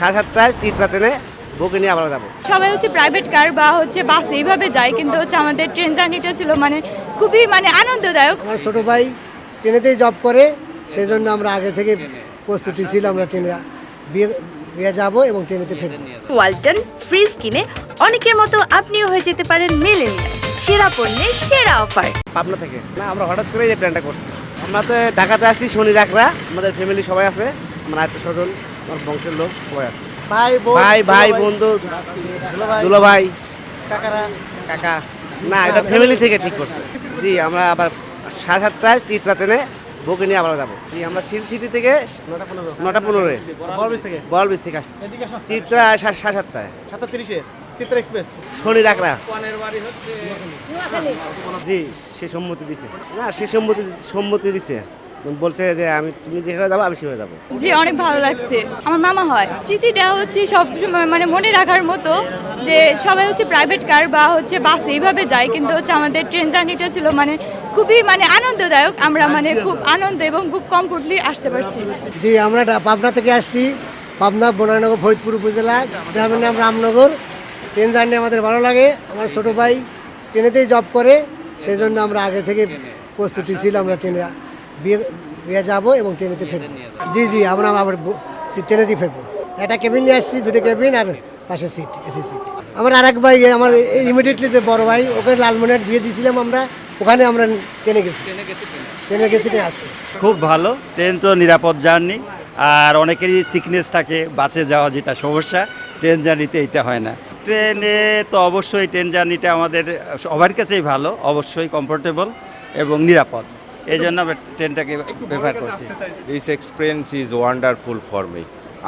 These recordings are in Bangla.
সাড়ে সাতটায় চিত্রা ট্রেনে বুকে নিয়ে আবার যাব। সবাই হচ্ছে প্রাইভেট কার বা হচ্ছে বাস এইভাবে যায় কিন্তু হচ্ছে আমাদের ট্রেন জার্নিটা ছিল মানে খুবই মানে আনন্দদায়ক। আমার ছোটো ভাই ট্রেনেতেই জব করে সেই জন্য আমরা আগে থেকে প্রস্তুতি ছিল আমরা ট্রেনে বিয়ে বিয়ে যাব এবং ট্রেনেতে ফিরবো। ওয়ালটন ফ্রিজ কিনে অনেকের মতো আপনিও হয়ে যেতে পারেন মেলেনিয়া সেরা পণ্যের সেরা অফার। পাবনা থেকে। না আমরা হঠাৎ করে এই প্ল্যানটা করছি। আমরা তো ঢাকাতে আসছি শনি ডাকরা আমাদের ফ্যামিলি সবাই আছে আমার আত্মীয় স্বজন। আমার বংশের লোক সবাই আছে। ভাই ভাই ভাই বন্ধু দুলো ভাই। কাকারা। কাকা। না এটা ফ্যামিলি থেকে ঠিক করছে। জি আমরা আবার সাড়ে সাতটায় চিত্রা ট্রেনে বুকে নিয়ে আবার যাব। জি আমরা সিল সিটি থেকে নটা পনেরো। নটা পনেরোয়। থেকে। বলবিজ থেকে আসছি। চিত্রা সাড়ে সাড়ে সাতটায়। সাতটা তিরিশে। চিত্র এক্সপ্রেস শনি ডাকরা জি সে সম্মতি দিছে। না সে সম্মতি সম্মতি দিছে। বলছে যে আমি তুমি যেখানে যাব আমি সেখানে যাব। জি অনেক ভালো লাগছে। আমার মামা হয়। চিঠিটা হচ্ছে সব সময় মানে মনে রাখার মতো যে সবাই হচ্ছে প্রাইভেট কার বা হচ্ছে বাস এইভাবে যায় কিন্তু হচ্ছে আমাদের ট্রেন জার্নিটা ছিল মানে খুবই মানে আনন্দদায়ক। আমরা মানে খুব আনন্দ এবং খুব কমফোর্টলি আসতে পারছি। জি আমরা পাবনা থেকে আসছি। পাবনা বনানগর ফরিদপুর উপজেলা গ্রামের নাম রামনগর। ট্রেন জার্নি আমাদের ভালো লাগে। আমার ছোটো ভাই ট্রেনেতেই জব করে সেই জন্য আমরা আগে থেকে প্রস্তুতি ছিল আমরা ট্রেনে বিয়ে বিয়ে যাব এবং ট্রেনেতে ফিরবো। জি জি আমরা আবার ট্রেনেতেই ফিরবো। একটা কেবিন নিয়ে আসছি দুটো কেবিন আর পাশে সিট এসি সিট। আমার আর এক ভাই আমার ইমিডিয়েটলি যে বড় ভাই ওকে লালমনিরহাট বিয়ে দিয়েছিলাম আমরা ওখানে আমরা ট্রেনে গেছি। ট্রেনে গেছি ট্রেনে। আসছি। খুব ভালো ট্রেন তো নিরাপদ জার্নি আর অনেকেরই সিকনেস থাকে বাসে যাওয়া যেটা সমস্যা ট্রেন জার্নিতে এটা হয় না। ট্রেনে তো অবশ্যই ট্রেন জার্নিটা আমাদের সবার কাছেই ভালো অবশ্যই কমফোর্টেবল এবং নিরাপদ। এই জন্য ট্রেনটাকে ব্যবহার করছি। This experience is wonderful for me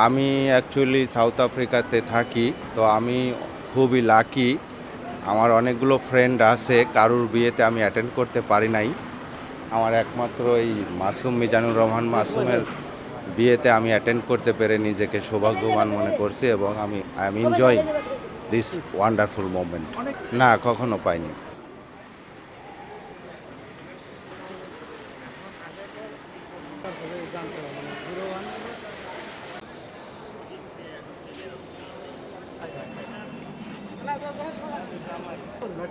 আমি অ্যাকচুয়ালি সাউথ আফ্রিকাতে থাকি তো আমি খুবই লাকি আমার অনেকগুলো ফ্রেন্ড আছে কারুর বিয়েতে আমি অ্যাটেন্ড করতে পারি নাই। আমার একমাত্র এই মাসুম মিজানুর রহমান মাসুমের বিয়েতে আমি অ্যাটেন্ড করতে পেরে নিজেকে সৌভাগ্যবান মনে করছি এবং আমি I am enjoying this wonderful moment না কখনো পাইনি। জানতে হবে না জিরো ওয়ান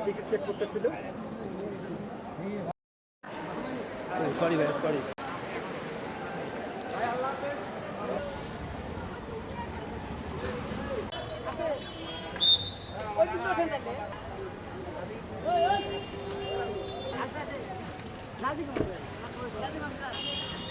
টিকিট চেক করতেছিল সরি ভাই sorry Hadi bakalım. Hadi bakalım.